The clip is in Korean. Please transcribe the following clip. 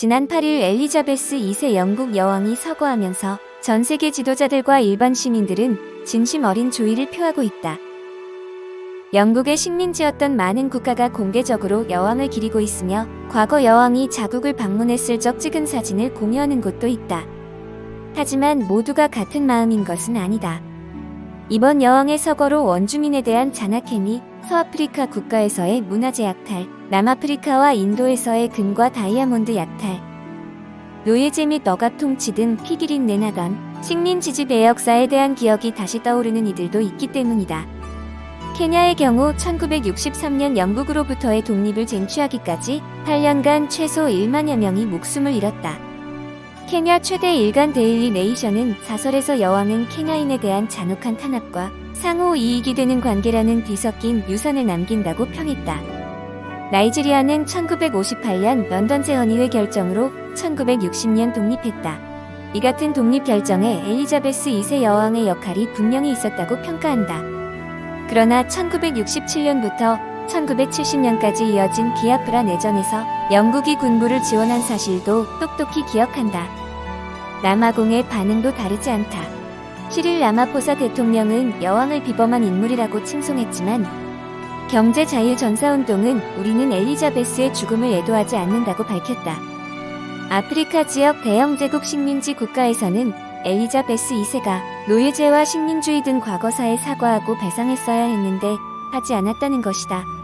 지난 8일 엘리자베스 2세 영국 여왕이 서거하면서 전 세계 지도자들과 일반 시민들은 진심 어린 조의를 표하고 있다. 영국의 식민지였던 많은 국가가 공개적으로 여왕을 기리고 있으며 과거 여왕이 자국을 방문했을 적 찍은 사진을 공유하는 곳도 있다. 하지만 모두가 같은 마음인 것은 아니다. 이번 여왕의 서거로 원주민에 대한 잔악행위, 서아프리카 국가에서의 문화재 약탈, 남아프리카와 인도에서의 금과 다이아몬드 약탈, 노예제 및 억압 통치 등 피기린 내나던 식민 지지 배 역사에 대한 기억이 다시 떠오르는 이들도 있기 때문이다. 케냐의 경우 1963년 영국으로부터의 독립을 쟁취하기까지 8년간 최소 1만여 명이 목숨을 잃었다. 케냐 최대 일간 데일리 네이션은 사설에서 여왕은 케냐인에 대한 잔혹한 탄압과 상호 이익이 되는 관계라는 뒤섞인 유산을 남긴다고 평했다. 나이지리아는 1958년 런던 재헌의회 결정으로 1960년 독립했다. 이 같은 독립 결정에 엘리자베스 2세 여왕의 역할이 분명히 있었다고 평가한다. 그러나 1967년부터 1970년까지 이어진 비아프라 내전에서 영국이 군부를 지원한 사실도 똑똑히 기억한다. 남아공의 반응도 다르지 않다. 시릴 라마포사 대통령은 여왕을 비범한 인물이라고 칭송했지만 경제 자유 전사 운동은 우리는 엘리자베스의 죽음을 애도하지 않는다고 밝혔다. 아프리카 지역 대영 제국 식민지 국가에서는 엘리자베스 2세가 노예제와 식민주의 등 과거사에 사과하고 배상했어야 했는데 하지 않았다는 것이다.